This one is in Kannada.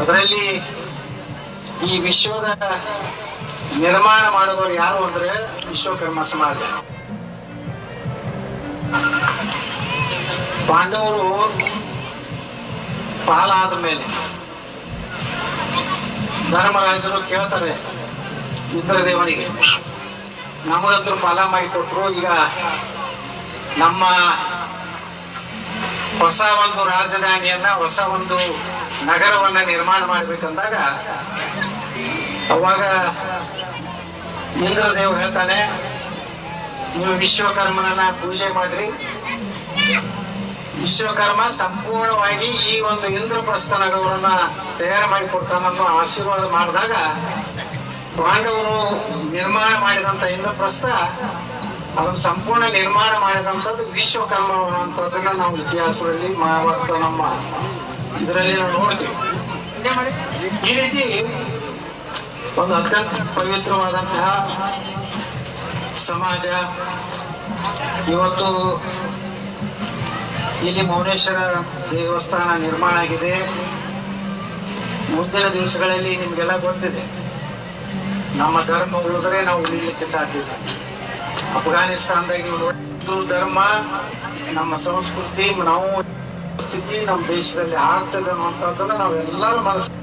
ಅದರಲ್ಲಿ ಈ ವಿಶ್ವದ ನಿರ್ಮಾಣ ಮಾಡಿದವರು ಯಾರು ಅಂದ್ರೆ ವಿಶ್ವಕರ್ಮ ಸಮಾಜ. ಪಾಂಡವರು ಪಾಲಾದ ಮೇಲೆ ಧರ್ಮರಾಜರು ಕೇಳ್ತಾರೆ ಇಂದ್ರದೇವನಿಗೆ ನಮಗಂತೂ ಪಾಲ ಮಾಡಿ ಕೊಟ್ರು ಈಗ ನಮ್ಮ ಹೊಸ ಒಂದು ರಾಜಧಾನಿಯನ್ನ, ಹೊಸ ಒಂದು ನಗರವನ್ನ ನಿರ್ಮಾಣ ಮಾಡ್ಬೇಕಂದಾಗ ಅವಾಗ ಇಂದ್ರದೇವ್ ಹೇಳ್ತಾನೆ, ನೀವು ವಿಶ್ವಕರ್ಮನನ್ನ ಪೂಜೆ ಮಾಡ್ರಿ. ವಿಶ್ವಕರ್ಮ ಸಂಪೂರ್ಣವಾಗಿ ಈ ಒಂದು ಇಂದ್ರಪ್ರಸ್ಥ ನಗರವನ್ನ ತಯಾರು ಮಾಡಿ ಆಶೀರ್ವಾದ ಮಾಡಿದಾಗ ಪಾಂಡವರು ನಿರ್ಮಾಣ ಮಾಡಿದಂತ ಇಂದ್ರಪ್ರಸ್ಥ ಅದನ್ನು ಸಂಪೂರ್ಣ ನಿರ್ಮಾಣ ಮಾಡಿದಂಥದ್ದು ವಿಶ್ವಕರ್ಮ ಅನ್ನುವಂಥದ್ದನ್ನ ನಾವು ಇತಿಹಾಸದಲ್ಲಿ ಮಹಾಭಾರತ ನಮ್ಮ ಇದರಲ್ಲಿ ನಾವು ನೋಡ್ತೀವಿ. ಈ ರೀತಿ ಒಂದು ಅತ್ಯಂತ ಪವಿತ್ರವಾದಂತಹ ಸಮಾಜ ಇವತ್ತು ಇಲ್ಲಿ ಮೌನೇಶ್ವರ ದೇವಸ್ಥಾನ ನಿರ್ಮಾಣ ಆಗಿದೆ. ಮುಂದಿನ ದಿವಸಗಳಲ್ಲಿ ನಿಮ್ಗೆಲ್ಲ ಗೊತ್ತಿದೆ. ನಮ್ಮ ಧರ್ಮ ಉಳಿದ್ರೆ ನಾವು ಉಳಿಲಿಕ್ಕೆ ಸಾಧ್ಯ ಇಲ್ಲ. ಅಫ್ಘಾನಿಸ್ತಾನದಾಗ ಹಿಂದೂ ಧರ್ಮ ನಮ್ಮ ಸಂಸ್ಕೃತಿ ನಾವು ಸ್ಥಿತಿ ನಮ್ಮ ದೇಶದಲ್ಲಿ ಆಗ್ತದೆ ಅನ್ನುವಂಥದ್ದನ್ನು ನಾವೆಲ್ಲರೂ ಮನಸ್ಸು